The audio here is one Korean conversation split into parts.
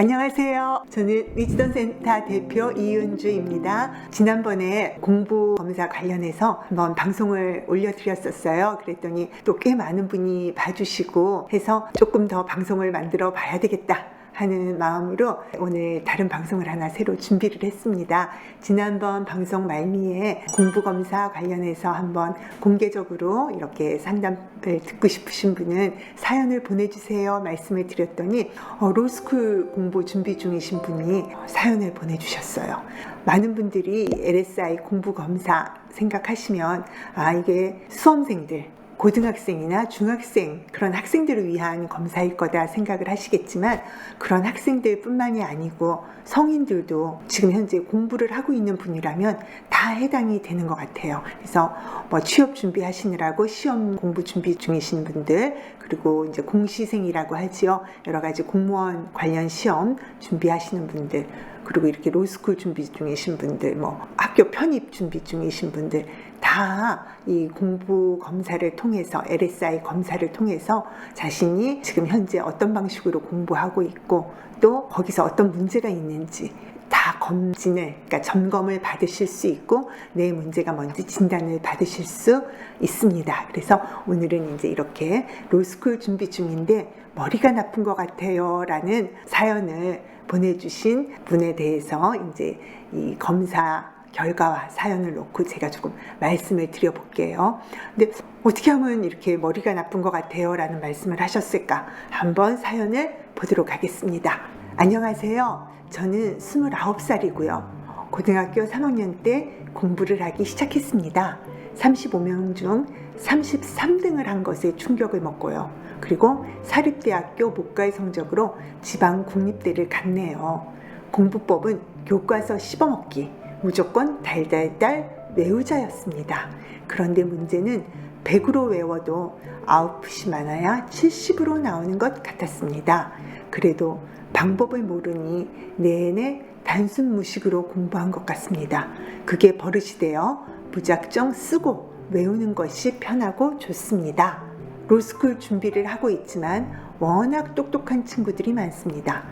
안녕하세요. 저는 위즈덤 센터 대표 이윤주입니다. 지난번에 공부 검사 관련해서 한번 방송을 올려드렸었어요. 그랬더니 또 꽤 많은 분이 봐주시고 해서 조금 더 방송을 만들어 봐야 되겠다. 하는 마음으로 오늘 다른 방송을 하나 새로 준비를 했습니다. 지난번 방송 말미에 공부 검사 관련해서 한번 공개적으로 이렇게 상담을 듣고 싶으신 분은 사연을 보내주세요 말씀을 드렸더니 어, 로스쿨 공부 준비 중이신 분이 사연을 보내주셨어요. 많은 분들이 LSI 공부 검사 생각하시면 아 이게 수험생들 고등학생이나 중학생 그런 학생들을 위한 검사일 거다 생각을 하시겠지만 그런 학생들 뿐만이 아니고 성인들도 지금 현재 공부를 하고 있는 분이라면 다 해당이 되는 것 같아요. 그래서 뭐 취업 준비하시느라고 시험 공부 준비 중이신 분들 그리고 이제 공시생이라고 하지요. 여러 가지 공무원 관련 시험 준비하시는 분들 그리고 이렇게 로스쿨 준비 중이신 분들, 뭐 학교 편입 준비 중이신 분들 다 이 공부 검사를 통해서 LSI 검사를 통해서 자신이 지금 현재 어떤 방식으로 공부하고 있고 또 거기서 어떤 문제가 있는지 다 검진을 그러니까 점검을 받으실 수 있고 내 문제가 뭔지 진단을 받으실 수 있습니다. 그래서 오늘은 이제 이렇게 로스쿨 준비 중인데 머리가 나쁜 것 같아요라는 사연을 보내주신 분에 대해서 이제 이 검사 결과와 사연을 놓고 제가 조금 말씀을 드려볼게요. 근데 어떻게 하면 이렇게 머리가 나쁜 것 같아요? 라는 말씀을 하셨을까? 한번 사연을 보도록 하겠습니다. 안녕하세요. 저는 29살이고요. 고등학교 3학년 때 공부를 하기 시작했습니다. 35명 중 33등을 한 것에 충격을 먹고요. 그리고 사립대학교 목가의 성적으로 지방 국립대를 갔네요. 공부법은 교과서 씹어먹기, 무조건 달달달 외우자였습니다. 그런데 문제는 100으로 외워도 아웃풋이 많아야 70으로 나오는 것 같았습니다. 그래도 방법을 모르니 내내 단순 무식으로 공부한 것 같습니다. 그게 버릇이 되어 무작정 쓰고 외우는 것이 편하고 좋습니다. 로스쿨 준비를 하고 있지만 워낙 똑똑한 친구들이 많습니다.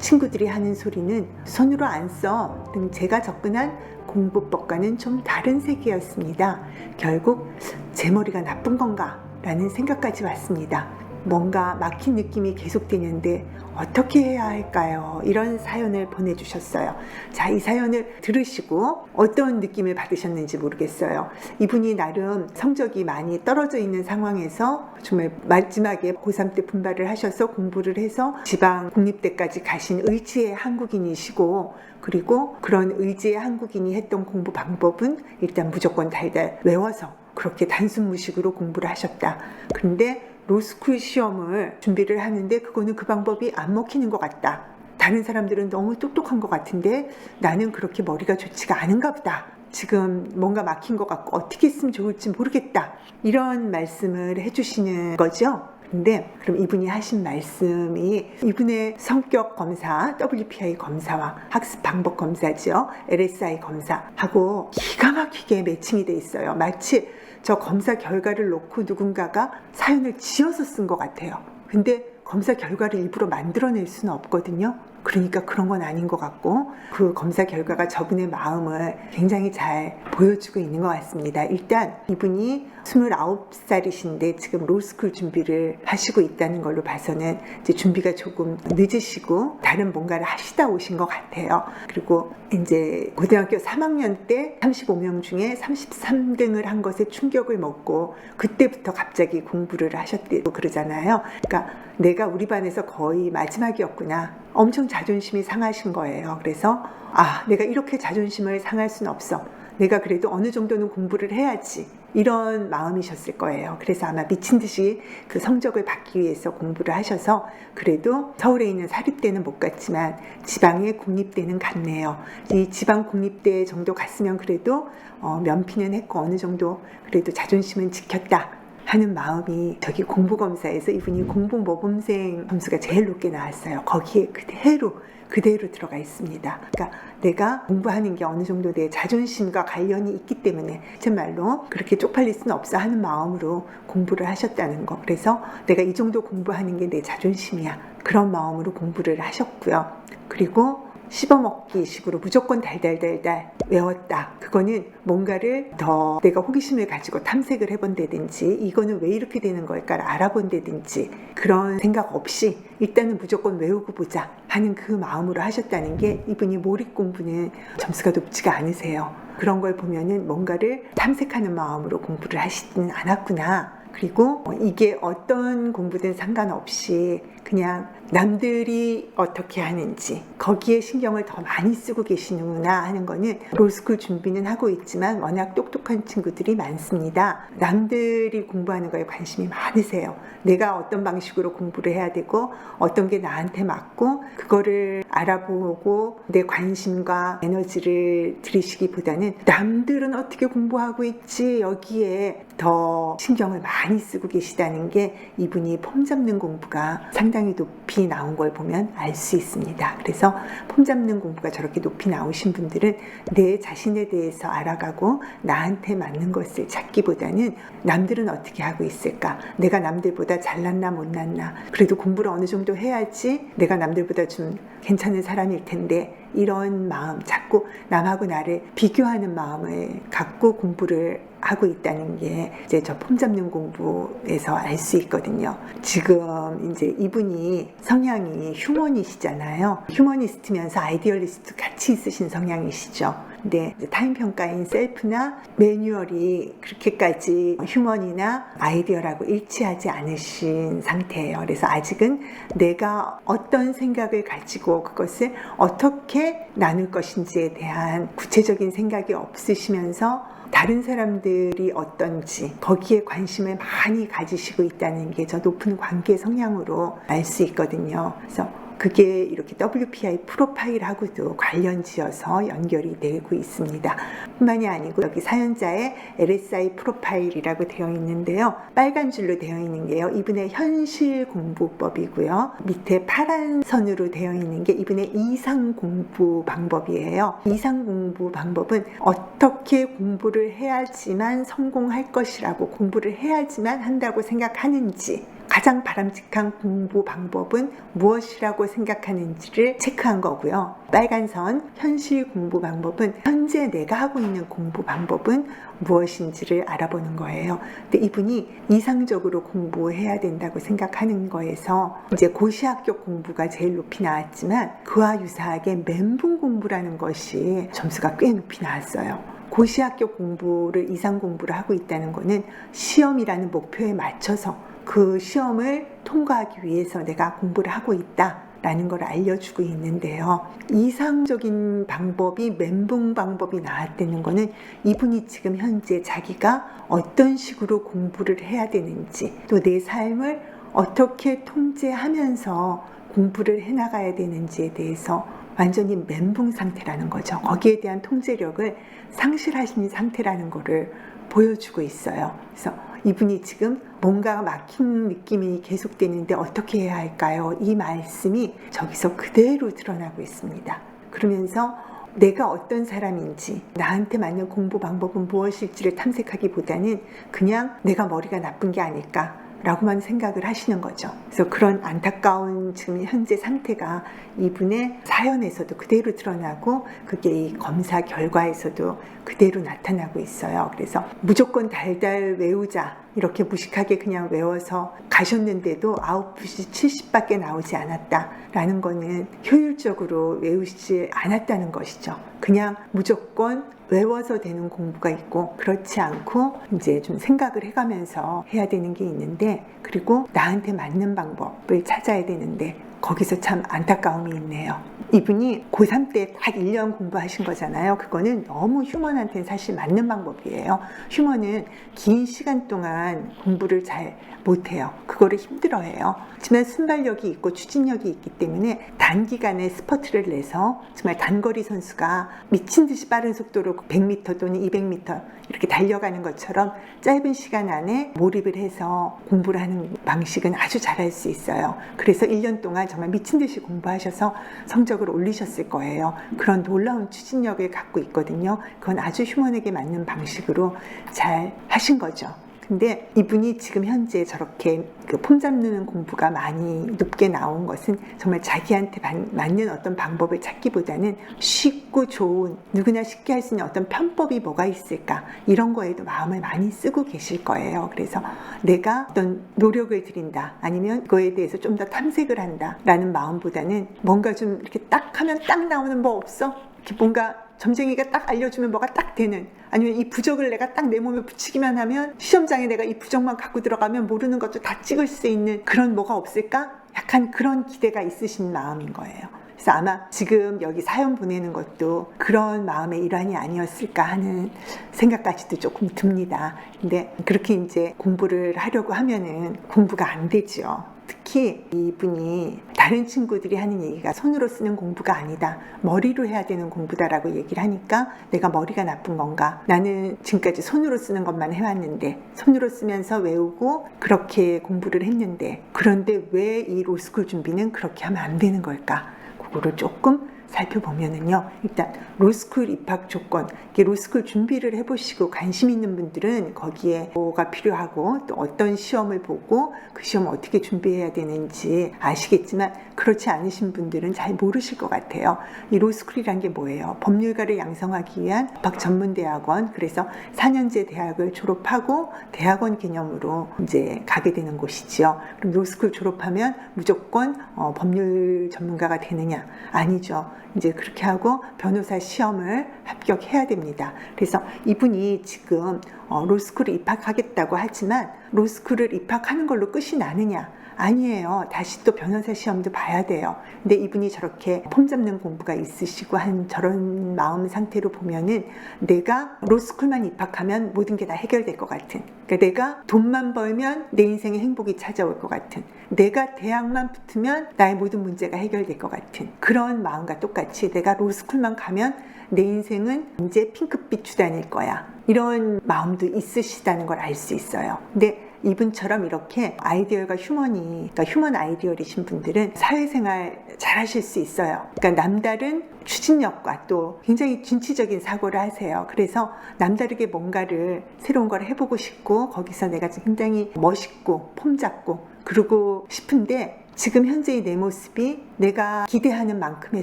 친구들이 하는 소리는 손으로 안 써 등 제가 접근한 공부법과는 좀 다른 세계였습니다. 결국 제 머리가 나쁜 건가? 라는 생각까지 왔습니다. 뭔가 막힌 느낌이 계속되는데 어떻게 해야 할까요? 이런 사연을 보내주셨어요. 자, 이 사연을 들으시고 어떤 느낌을 받으셨는지 모르겠어요. 이분이 나름 성적이 많이 떨어져 있는 상황에서 정말 마지막에 고3 때 분발을 하셔서 공부를 해서 지방 국립대까지 가신 의지의 한국인이시고 그리고 그런 의지의 한국인이 했던 공부 방법은 일단 무조건 달달 외워서 그렇게 단순 무식으로 공부를 하셨다. 근데 로스쿨 시험을 준비를 하는데 그거는 그 방법이 안 먹히는 것 같다. 다른 사람들은 너무 똑똑한 것 같은데 나는 그렇게 머리가 좋지가 않은가 보다. 지금 뭔가 막힌 것 같고 어떻게 했으면 좋을지 모르겠다. 이런 말씀을 해주시는 거죠. 근데 그럼 이분이 하신 말씀이 이분의 성격 검사, WPI 검사와 학습 방법 검사죠. LSI 검사하고 기가 막히게 매칭이 돼 있어요. 마치 저 검사 결과를 놓고 누군가가 사연을 지어서 쓴 것 같아요. 근데 검사 결과를 일부러 만들어낼 수는 없거든요. 그러니까 그런 건 아닌 것 같고 그 검사 결과가 저분의 마음을 굉장히 잘 보여주고 있는 것 같습니다. 일단 이분이 29살이신데 지금 로스쿨 준비를 하시고 있다는 걸로 봐서는 이제 준비가 조금 늦으시고 다른 뭔가를 하시다 오신 것 같아요. 그리고 이제 고등학교 3학년 때 35명 중에 33등을 한 것에 충격을 먹고 그때부터 갑자기 공부를 하셨대고 그러잖아요. 그러니까 내가 우리 반에서 거의 마지막이었구나. 엄청 자존심이 상하신 거예요. 그래서 아, 내가 이렇게 자존심을 상할 수는 없어. 내가 그래도 어느 정도는 공부를 해야지. 이런 마음이셨을 거예요. 그래서 아마 미친 듯이 그 성적을 받기 위해서 공부를 하셔서 그래도 서울에 있는 사립대는 못 갔지만 지방의 국립대는 갔네요. 이 지방 국립대 정도 갔으면 그래도 어, 면피는 했고 어느 정도 그래도 자존심은 지켰다. 하는 마음이 저기 공부검사에서 이분이 공부 모범생 점수가 제일 높게 나왔어요. 거기에 그대로 그대로 들어가 있습니다. 그러니까 내가 공부하는 게 어느 정도 내 자존심과 관련이 있기 때문에 정말로 그렇게 쪽팔릴 수는 없어 하는 마음으로 공부를 하셨다는 거. 그래서 내가 이 정도 공부하는 게 내 자존심이야. 그런 마음으로 공부를 하셨고요. 그리고 씹어먹기 식으로 무조건 달달달달 외웠다. 그거는 뭔가를 더 내가 호기심을 가지고 탐색을 해본다든지 이거는 왜 이렇게 되는 걸까를 알아본다든지 그런 생각 없이 일단은 무조건 외우고 보자 하는 그 마음으로 하셨다는 게 이분이 몰입 공부는 점수가 높지가 않으세요. 그런 걸 보면은 뭔가를 탐색하는 마음으로 공부를 하시지는 않았구나. 그리고 이게 어떤 공부든 상관없이 그냥 남들이 어떻게 하는지 거기에 신경을 더 많이 쓰고 계시는구나 하는 거는 롤스쿨 준비는 하고 있지만 워낙 똑똑한 친구들이 많습니다. 남들이 공부하는 거에 관심이 많으세요. 내가 어떤 방식으로 공부를 해야 되고 어떤 게 나한테 맞고 그거를 알아보고 내 관심과 에너지를 들이시기보다는 남들은 어떻게 공부하고 있지 여기에 더 신경을 많이 쓰고 계시다는 게 이분이 폼 잡는 공부가 상당히 높이 나온 걸 보면 알 수 있습니다. 그래서 폼 잡는 공부가 저렇게 높이 나오신 분들은 내 자신에 대해서 알아가고 나한테 맞는 것을 찾기보다는 남들은 어떻게 하고 있을까? 내가 남들보다 잘났나 못났나? 그래도 공부를 어느 정도 해야지 내가 남들보다 좀 괜찮은 사람일 텐데 이런 마음, 자꾸 남하고 나를 비교하는 마음을 갖고 공부를 하고 있다는 게 이제 저 폼 잡는 공부에서 알 수 있거든요. 지금 이제 이분이 성향이 휴머니시잖아요. 휴머니스트면서 아이디얼리스트 같이 있으신 성향이시죠. 근데 타인 평가인 셀프나 매뉴얼이 그렇게까지 휴머니나 아이디어라고 일치하지 않으신 상태예요. 그래서 아직은 내가 어떤 생각을 가지고 그것을 어떻게 나눌 것인지에 대한 구체적인 생각이 없으시면서 다른 사람들이 어떤지 거기에 관심을 많이 가지시고 있다는 게 저 높은 관계 성향으로 알 수 있거든요. 그래서 그게 이렇게 WPI 프로파일하고도 관련 지어서 연결이 되고 있습니다. 뿐만이 아니고 여기 사연자의 LSI 프로파일이라고 되어 있는데요. 빨간 줄로 되어 있는 게요. 이분의 현실 공부법이고요. 밑에 파란 선으로 되어 있는 게 이분의 이상 공부 방법이에요. 이상 공부 방법은 어떻게 공부를 해야지만 성공할 것이라고 공부를 해야지만 한다고 생각하는지 가장 바람직한 공부 방법은 무엇이라고 생각하는지를 체크한 거고요. 빨간 선 현실 공부 방법은 현재 내가 하고 있는 공부 방법은 무엇인지를 알아보는 거예요. 근데 이분이 이상적으로 공부해야 된다고 생각하는 거에서 이제 고시학교 공부가 제일 높이 나왔지만 그와 유사하게 멘붕 공부라는 것이 점수가 꽤 높이 나왔어요. 고시학교 공부를 이상 공부를 하고 있다는 것은 시험이라는 목표에 맞춰서 그 시험을 통과하기 위해서 내가 공부를 하고 있다. 라는 걸 알려주고 있는데요. 이상적인 방법이 멘붕 방법이 나왔다는 거는 이분이 지금 현재 자기가 어떤 식으로 공부를 해야 되는지 또 내 삶을 어떻게 통제하면서 공부를 해나가야 되는지에 대해서 완전히 멘붕 상태라는 거죠. 거기에 대한 통제력을 상실하신 상태라는 거를 보여주고 있어요. 그래서 이분이 지금 뭔가 막힌 느낌이 계속되는데 어떻게 해야 할까요? 이 말씀이 저기서 그대로 드러나고 있습니다. 그러면서 내가 어떤 사람인지 나한테 맞는 공부 방법은 무엇일지를 탐색하기보다는 그냥 내가 머리가 나쁜 게 아닐까 라고만 생각을 하시는 거죠. 그래서 그런 안타까운 지금 현재 상태가 이분의 사연에서도 그대로 드러나고 그게 이 검사 결과에서도 그대로 나타나고 있어요. 그래서 무조건 달달 외우자 이렇게 무식하게 그냥 외워서 가셨는데도 아웃풋이 70밖에 나오지 않았다라는 거는 효율적으로 외우지 않았다는 것이죠. 그냥 무조건 외워서 되는 공부가 있고 그렇지 않고 이제 좀 생각을 해가면서 해야 되는 게 있는데 그리고 나한테 맞는 방법을 찾아야 되는데 거기서 참 안타까움이 있네요. 이분이 고3 때 딱 1년 공부하신 거잖아요. 그거는 너무 휴먼한테는 사실 맞는 방법이에요. 휴먼은 긴 시간 동안 공부를 잘 못해요. 그거를 힘들어해요. 하지만 순발력이 있고 추진력이 있기 때문에 단기간에 스퍼트를 내서 정말 단거리 선수가 미친 듯이 빠른 속도로 100m 또는 200m 이렇게 달려가는 것처럼 짧은 시간 안에 몰입을 해서 공부를 하는 방식은 아주 잘할 수 있어요. 그래서 1년 동안 정말 미친 듯이 공부하셔서 성적을 올리셨을 거예요. 그런 놀라운 추진력을 갖고 있거든요. 그건 아주 휴먼에게 맞는 방식으로 잘 하신 거죠. 근데 이분이 지금 현재 저렇게 그 폼 잡는 공부가 많이 높게 나온 것은 정말 자기한테 반- 맞는 어떤 방법을 찾기보다는 쉽고 좋은 누구나 쉽게 할 수 있는 어떤 편법이 뭐가 있을까 이런 거에도 마음을 많이 쓰고 계실 거예요. 그래서 내가 어떤 노력을 들인다 아니면 그거에 대해서 좀 더 탐색을 한다라는 마음보다는 뭔가 좀 이렇게 딱 하면 딱 나오는 뭐 없어? 이렇게 뭔가 점쟁이가 딱 알려주면 뭐가 딱 되는 아니면 이 부적을 내가 딱 내 몸에 붙이기만 하면 시험장에 내가 이 부적만 갖고 들어가면 모르는 것도 다 찍을 수 있는 그런 뭐가 없을까? 약간 그런 기대가 있으신 마음인 거예요. 그래서 아마 지금 여기 사연 보내는 것도 그런 마음의 일환이 아니었을까 하는 생각까지도 조금 듭니다. 근데 그렇게 이제 공부를 하려고 하면은 공부가 안 되죠. 특히 이분이 다른 친구들이 하는 얘기가 손으로 쓰는 공부가 아니다. 머리로 해야 되는 공부다라고 얘기를 하니까 내가 머리가 나쁜 건가? 나는 지금까지 손으로 쓰는 것만 해왔는데 손으로 쓰면서 외우고 그렇게 공부를 했는데 그런데 왜 이 로스쿨 준비는 그렇게 하면 안 되는 걸까? 그거를 조금 살펴보면은요. 일단 로스쿨 입학 조건, 이게 로스쿨 준비를 해보시고 관심 있는 분들은 거기에 뭐가 필요하고 또 어떤 시험을 보고 그 시험 어떻게 준비해야 되는지 아시겠지만 그렇지 않으신 분들은 잘 모르실 것 같아요. 이 로스쿨이란 게 뭐예요? 법률가를 양성하기 위한 법학 전문 대학원. 그래서 4년제 대학을 졸업하고 대학원 개념으로 이제 가게 되는 곳이지요. 그럼 로스쿨 졸업하면 무조건 어, 법률 전문가가 되느냐? 아니죠. 이제 그렇게 하고 변호사 시험을 합격해야 됩니다. 그래서 이분이 지금 어, 로스쿨을 입학하겠다고 하지만 로스쿨을 입학하는 걸로 끝이 나느냐? 아니에요. 다시 또 변호사 시험도 봐야 돼요. 근데 이분이 저렇게 폼 잡는 공부가 있으시고 한 저런 마음 상태로 보면은 내가 로스쿨만 입학하면 모든 게 다 해결될 것 같은. 그러니까 내가 돈만 벌면 내 인생에 행복이 찾아올 것 같은. 내가 대학만 붙으면 나의 모든 문제가 해결될 것 같은. 그런 마음과 똑같이 내가 로스쿨만 가면 내 인생은 이제 핑크빛 주단일 거야. 이런 마음도 있으시다는 걸 알 수 있어요. 근데 이분처럼 이렇게 아이디어가 휴먼이, 그러니까 휴먼 아이디어이신 분들은 사회생활 잘 하실 수 있어요. 그러니까 남다른 추진력과 또 굉장히 진취적인 사고를 하세요. 그래서 남다르게 뭔가를 새로운 걸 해보고 싶고 거기서 내가 굉장히 멋있고 폼 잡고 그러고 싶은데 지금 현재의 내 모습이 내가 기대하는 만큼의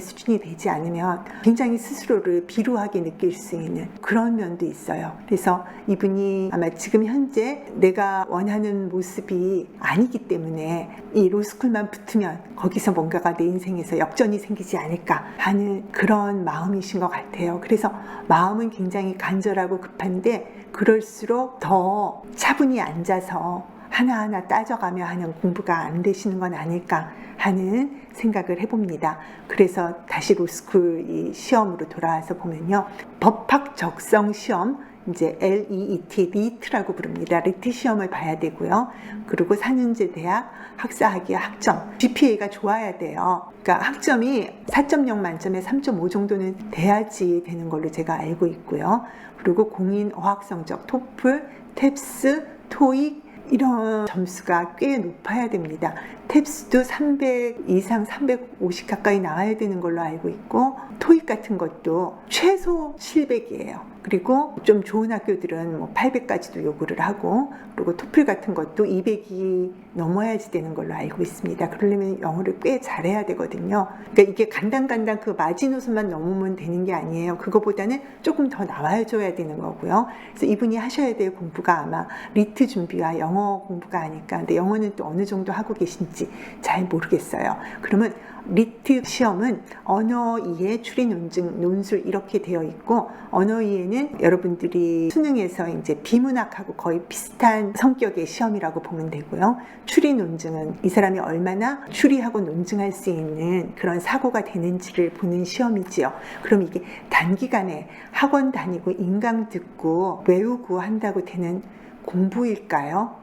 수준이 되지 않으면 굉장히 스스로를 비루하게 느낄 수 있는 그런 면도 있어요. 그래서 이분이 아마 지금 현재 내가 원하는 모습이 아니기 때문에 이 로스쿨만 붙으면 거기서 뭔가가 내 인생에서 역전이 생기지 않을까 하는 그런 마음이신 것 같아요. 그래서 마음은 굉장히 간절하고 급한데 그럴수록 더 차분히 앉아서 하나하나 따져가며 하는 공부가 안 되시는 건 아닐까 하는 생각을 해봅니다. 그래서 다시 로스쿨 이 시험으로 돌아와서 보면요. 법학 적성 시험, 이제 LEET, 리트라고 부릅니다. 리트 시험을 봐야 되고요. 그리고 4년제 대학 학사학위 학점, GPA가 좋아야 돼요. 그러니까 학점이 4.0 만점에 3.5 정도는 돼야지 되는 걸로 제가 알고 있고요. 그리고 공인 어학 성적, 토플, 탭스, 토익, 이런 점수가 꽤 높아야 됩니다. 탭스도 300 이상 350 가까이 나와야 되는 걸로 알고 있고 토익 같은 것도 최소 700이에요. 그리고 좀 좋은 학교들은 뭐 800까지도 요구를 하고 그리고 토플 같은 것도 200이 넘어야지 되는 걸로 알고 있습니다. 그러려면 영어를 꽤 잘해야 되거든요. 그러니까 이게 간당간당 그 마지노선만 넘으면 되는 게 아니에요. 그거보다는 조금 더 나와줘야 되는 거고요. 그래서 이분이 하셔야 될 공부가 아마 리트 준비와 영어 공부가 아닐까. 근데 영어는 또 어느 정도 하고 계신지 잘 모르겠어요. 그러면 리트 시험은 언어 이해, 추리 논증, 논술 이렇게 되어 있고 언어 이해는 여러분들이 수능에서 이제 비문학하고 거의 비슷한 성격의 시험이라고 보면 되고요. 추리 논증은 이 사람이 얼마나 추리하고 논증할 수 있는 그런 사고가 되는지를 보는 시험이지요. 그럼 이게 단기간에 학원 다니고 인강 듣고 외우고 한다고 되는 공부일까요?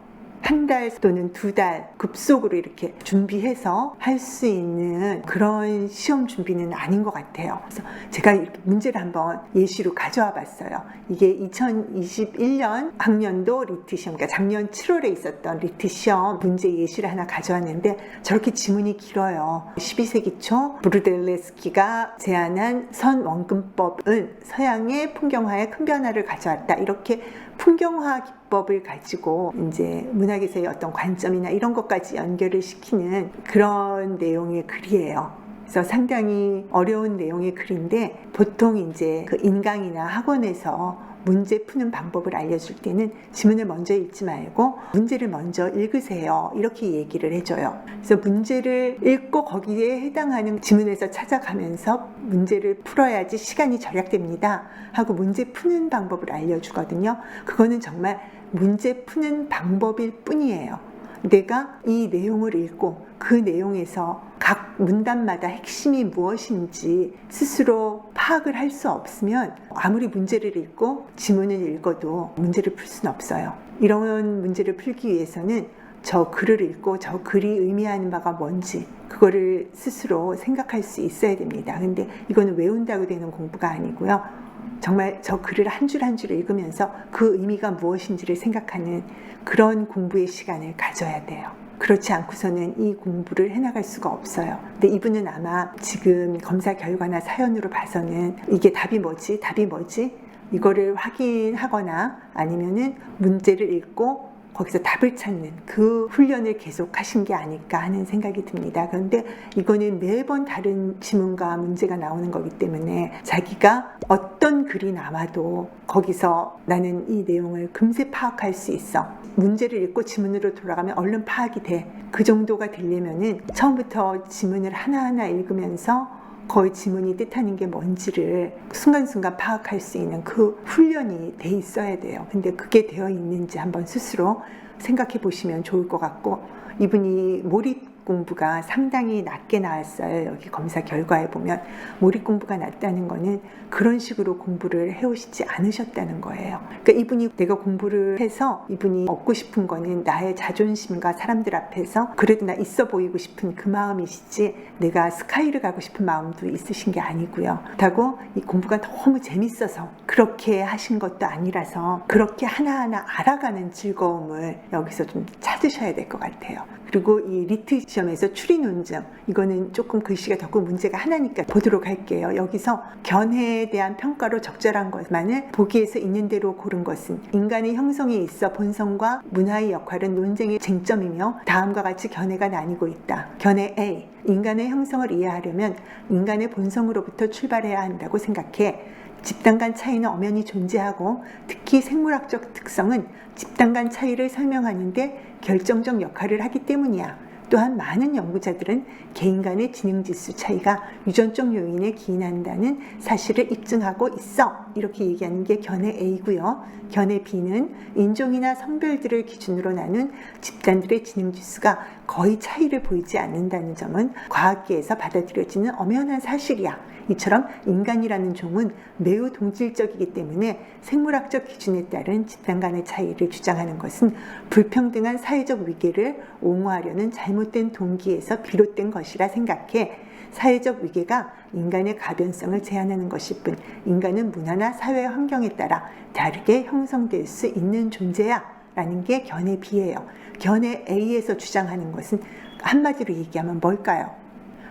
한 달 또는 두 달 급속으로 이렇게 준비해서 할 수 있는 그런 시험 준비는 아닌 것 같아요. 그래서 제가 이렇게 문제를 한번 예시로 가져와 봤어요. 이게 2021년 학년도 리트 시험, 그러니까 작년 7월에 있었던 리트 시험 문제 예시를 하나 가져왔는데 저렇게 지문이 길어요. 12세기 초 브루델레스키가 제안한 선원근법은 서양의 풍경화에 큰 변화를 가져왔다. 이렇게 풍경화 법을 가지고 이제 문학에서의 어떤 관점이나 이런 것까지 연결을 시키는 그런 내용의 글이에요. 그래서 상당히 어려운 내용의 글인데 보통 이제 그 인강이나 학원에서 문제 푸는 방법을 알려줄 때는 지문을 먼저 읽지 말고 문제를 먼저 읽으세요. 이렇게 얘기를 해줘요. 그래서 문제를 읽고 거기에 해당하는 지문에서 찾아가면서 문제를 풀어야지 시간이 절약됩니다. 하고 문제 푸는 방법을 알려주거든요. 그거는 정말 문제 푸는 방법일 뿐이에요. 내가 이 내용을 읽고 그 내용에서 각 문단마다 핵심이 무엇인지 스스로 파악을 할 수 없으면 아무리 문제를 읽고 지문을 읽어도 문제를 풀 수는 없어요. 이런 문제를 풀기 위해서는 저 글을 읽고 저 글이 의미하는 바가 뭔지 그거를 스스로 생각할 수 있어야 됩니다. 근데 이거는 외운다고 되는 공부가 아니고요. 정말 저 글을 한 줄 한 줄 읽으면서 그 의미가 무엇인지를 생각하는 그런 공부의 시간을 가져야 돼요. 그렇지 않고서는 이 공부를 해나갈 수가 없어요. 근데 이분은 아마 지금 검사 결과나 사연으로 봐서는 이게 답이 뭐지? 답이 뭐지? 이거를 확인하거나 아니면은 문제를 읽고 거기서 답을 찾는 그 훈련을 계속 하신 게 아닐까 하는 생각이 듭니다. 그런데 이거는 매번 다른 지문과 문제가 나오는 거기 때문에 자기가 어떤 글이 나와도 거기서 나는 이 내용을 금세 파악할 수 있어. 문제를 읽고 지문으로 돌아가면 얼른 파악이 돼. 그 정도가 되려면은 처음부터 지문을 하나하나 읽으면서 거의 지문이 뜻하는 게 뭔지를 순간순간 파악할 수 있는 그 훈련이 돼 있어야 돼요. 근데 그게 되어 있는지 한번 스스로 생각해 보시면 좋을 것 같고 이분이 몰입 공부가 상당히 낮게 나왔어요. 여기 검사 결과에 보면 몰입 공부가 낮다는 거는 그런 식으로 공부를 해오시지 않으셨다는 거예요. 그러니까 이분이 내가 공부를 해서 이분이 얻고 싶은 거는 나의 자존심과 사람들 앞에서 그래도 나 있어 보이고 싶은 그 마음이시지 내가 스카이를 가고 싶은 마음도 있으신 게 아니고요. 그렇다고 이 공부가 너무 재밌어서 그렇게 하신 것도 아니라서 그렇게 하나하나 알아가는 즐거움을 여기서 좀 찾으셔야 될 것 같아요. 그리고 이 리트 시험에서 추리 논증 이거는 조금 글씨가 더 문제가 하나니까 보도록 할게요. 여기서 견해에 대한 평가로 적절한 것만을 보기에서 있는 대로 고른 것은 인간의 형성에 있어 본성과 문화의 역할은 논쟁의 쟁점이며 다음과 같이 견해가 나뉘고 있다. 견해 A 인간의 형성을 이해하려면 인간의 본성으로부터 출발해야 한다고 생각해. 집단 간 차이는 엄연히 존재하고 특히 생물학적 특성은 집단 간 차이를 설명하는데 결정적 역할을 하기 때문이야. 또한 많은 연구자들은 개인 간의 지능 지수 차이가 유전적 요인에 기인한다는 사실을 입증하고 있어. 이렇게 얘기하는 게 견해 A고요. 견해 B는 인종이나 성별들을 기준으로 나눈 집단들의 지능 지수가 거의 차이를 보이지 않는다는 점은 과학계에서 받아들여지는 엄연한 사실이야. 이처럼 인간이라는 종은 매우 동질적이기 때문에 생물학적 기준에 따른 집단 간의 차이를 주장하는 것은 불평등한 사회적 위계를 옹호하려는 잘못된 동기에서 비롯된 것이라 생각해 사회적 위계가 인간의 가변성을 제한하는 것일 뿐 인간은 문화나 사회 환경에 따라 다르게 형성될 수 있는 존재야 라는 게 견해 B예요. 견해 A에서 주장하는 것은 한마디로 얘기하면 뭘까요?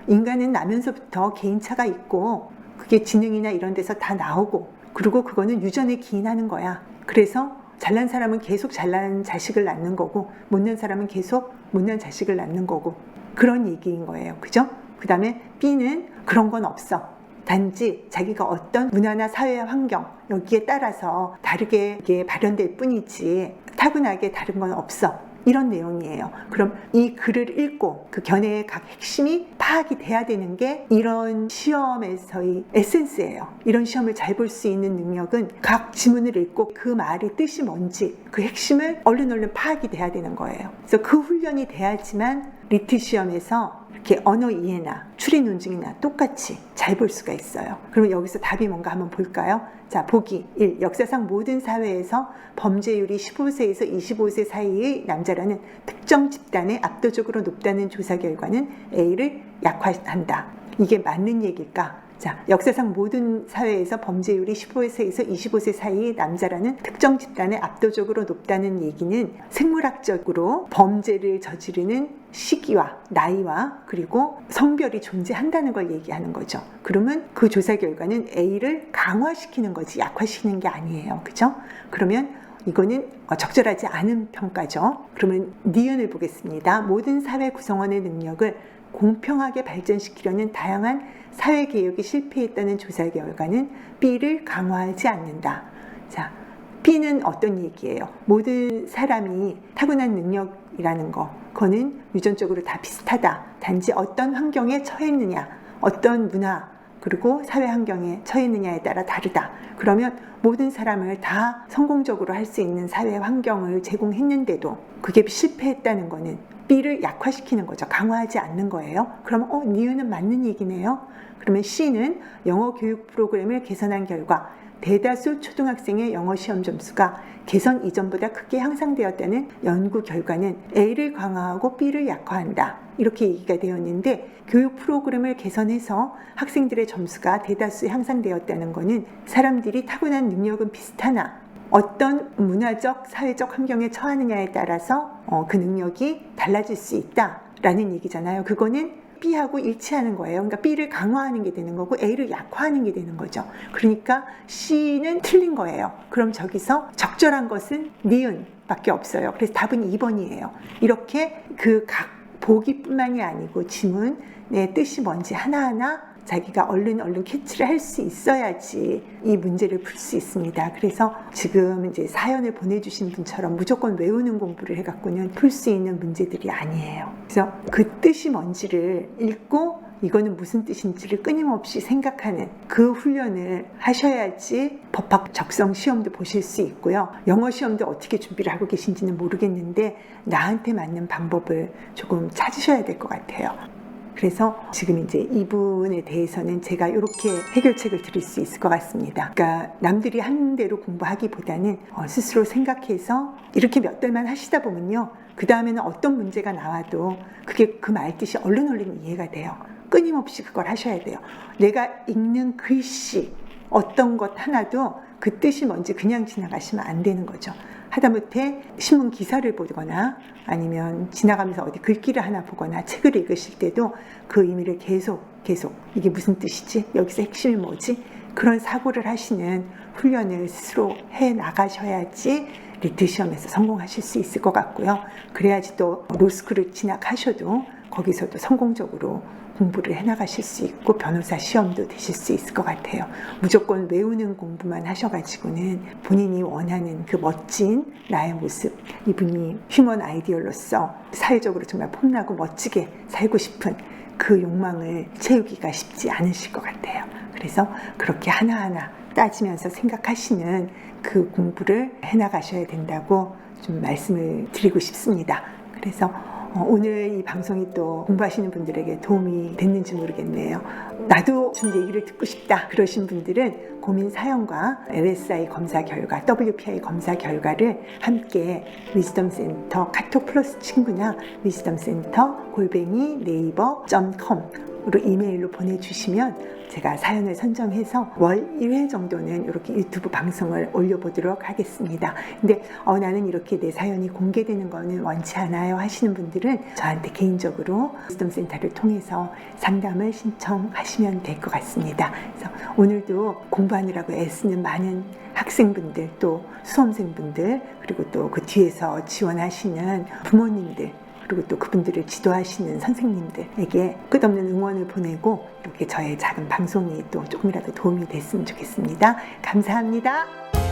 인간은 나면서부터 개인차가 있고 그게 지능이나 이런 데서 다 나오고 그리고 그거는 유전에 기인하는 거야. 그래서 잘난 사람은 계속 잘난 자식을 낳는 거고 못난 사람은 계속 못난 자식을 낳는 거고 그런 얘기인 거예요. 그죠? 그 다음에 B는 그런 건 없어. 단지 자기가 어떤 문화나 사회 환경 여기에 따라서 다르게 발현될 뿐이지 타고나게 다른 건 없어. 이런 내용이에요. 그럼 이 글을 읽고 그 견해의 각 핵심이 파악이 돼야 되는 게 이런 시험에서의 에센스예요. 이런 시험을 잘 볼 수 있는 능력은 각 지문을 읽고 그 말의 뜻이 뭔지 그 핵심을 얼른 얼른 파악이 돼야 되는 거예요. 그래서 그 훈련이 돼야지만 리트 시험에서 이렇게 언어 이해나 추리 논증이나 똑같이 잘 볼 수가 있어요. 그럼 여기서 답이 뭔가 한번 볼까요? 자, 보기 1. 역사상 모든 사회에서 범죄율이 15세에서 25세 사이의 남자라는 특정 집단에 압도적으로 높다는 조사 결과는 A를 약화한다. 이게 맞는 얘기일까? 자, 역사상 모든 사회에서 범죄율이 15세에서 25세 사이의 남자라는 특정 집단에 압도적으로 높다는 얘기는 생물학적으로 범죄를 저지르는 시기와 나이와 그리고 성별이 존재한다는 걸 얘기하는 거죠. 그러면 그 조사 결과는 A를 강화시키는 거지 약화시키는 게 아니에요. 그죠? 그러면 이거는 어, 적절하지 않은 평가죠. 그러면 니은을 보겠습니다. 모든 사회 구성원의 능력을 공평하게 발전시키려는 다양한 사회 개혁이 실패했다는 조사 결과는 B를 강화하지 않는다. 자, B는 어떤 얘기예요? 모든 사람이 타고난 능력이라는 거, 그거는 유전적으로 다 비슷하다. 단지 어떤 환경에 처했느냐, 어떤 문화, 그리고 사회 환경에 처했느냐에 따라 다르다. 그러면 모든 사람을 다 성공적으로 할 수 있는 사회 환경을 제공했는데도 그게 실패했다는 거는 B를 약화시키는 거죠. 강화하지 않는 거예요. 그러면 어, 니은은 맞는 얘기네요. 그러면 C는 영어 교육 프로그램을 개선한 결과 대다수 초등학생의 영어 시험 점수가 개선 이전보다 크게 향상되었다는 연구 결과는 A를 강화하고 B를 약화한다. 이렇게 얘기가 되었는데 교육 프로그램을 개선해서 학생들의 점수가 대다수 향상되었다는 것은 사람들이 타고난 능력은 비슷하나 어떤 문화적, 사회적 환경에 처하느냐에 따라서 어, 그 능력이 달라질 수 있다라는 얘기잖아요. 그거는 B하고 일치하는 거예요. 그러니까 B를 강화하는 게 되는 거고 A를 약화하는 게 되는 거죠. 그러니까 C는 틀린 거예요. 그럼 저기서 적절한 것은 니은 밖에 없어요. 그래서 답은 2번이에요. 이렇게 그 각 보기뿐만이 아니고 지문의 뜻이 뭔지 하나하나 자기가 얼른 얼른 캐치를 할 수 있어야지 이 문제를 풀 수 있습니다. 그래서 지금 이제 사연을 보내주신 분처럼 무조건 외우는 공부를 해갖고는 풀 수 있는 문제들이 아니에요. 그래서 그 뜻이 뭔지를 읽고 이거는 무슨 뜻인지를 끊임없이 생각하는 그 훈련을 하셔야지 법학 적성 시험도 보실 수 있고요. 영어 시험도 어떻게 준비를 하고 계신지는 모르겠는데 나한테 맞는 방법을 조금 찾으셔야 될 것 같아요. 그래서 지금 이제 이분에 대해서는 제가 이렇게 해결책을 드릴 수 있을 것 같습니다. 그러니까 남들이 하는 대로 공부하기보다는 어, 스스로 생각해서 이렇게 몇 달만 하시다 보면요. 그 다음에는 어떤 문제가 나와도 그게 그 말뜻이 얼른 얼른 이해가 돼요. 끊임없이 그걸 하셔야 돼요. 내가 읽는 글씨 어떤 것 하나도 그 뜻이 뭔지 그냥 지나가시면 안 되는 거죠. 하다못해 신문 기사를 보거나 아니면 지나가면서 어디 글귀를 하나 보거나 책을 읽으실 때도 그 의미를 계속 계속 이게 무슨 뜻이지? 여기서 핵심이 뭐지? 그런 사고를 하시는 훈련을 스스로 해 나가셔야지 리트 시험에서 성공하실 수 있을 것 같고요. 그래야지 또 로스쿨을 진학하셔도 거기서도 성공적으로 공부를 해나가실 수 있고 변호사 시험도 되실 수 있을 것 같아요. 무조건 외우는 공부만 하셔가지고는 본인이 원하는 그 멋진 나의 모습, 이분이 휴먼 아이디어로서 사회적으로 정말 폼나고 멋지게 살고 싶은 그 욕망을 채우기가 쉽지 않으실 것 같아요. 그래서 그렇게 하나하나 따지면서 생각하시는 그 공부를 해나가셔야 된다고 좀 말씀을 드리고 싶습니다. 그래서 어, 오늘 이 방송이 또 공부하시는 분들에게 도움이 됐는지 모르겠네요. 나도 좀 얘기를 듣고 싶다 그러신 분들은 고민 사연과 LSI 검사 결과, WPI 검사 결과를 함께 위즈덤 센터 카톡 플러스 친구나 위즈덤 센터 골뱅이 네이버.com으 로 이메일로 보내주시면 제가 사연을 선정해서 월 1회 정도는 이렇게 유튜브 방송을 올려보도록 하겠습니다. 근데 어, 나는 이렇게 내 사연이 공개되는 거는 원치 않아요 하시는 분들은 저한테 개인적으로 위즈덤 센터를 통해서 상담을 신청하시면 될 것 같습니다. 그래서 오늘도 공부하느라고 애쓰는 많은 학생분들 또 수험생분들 그리고 또 그 뒤에서 지원하시는 부모님들 그리고 또 그분들을 지도하시는 선생님들에게 끝없는 응원을 보내고 이렇게 저의 작은 방송이 또 조금이라도 도움이 됐으면 좋겠습니다. 감사합니다.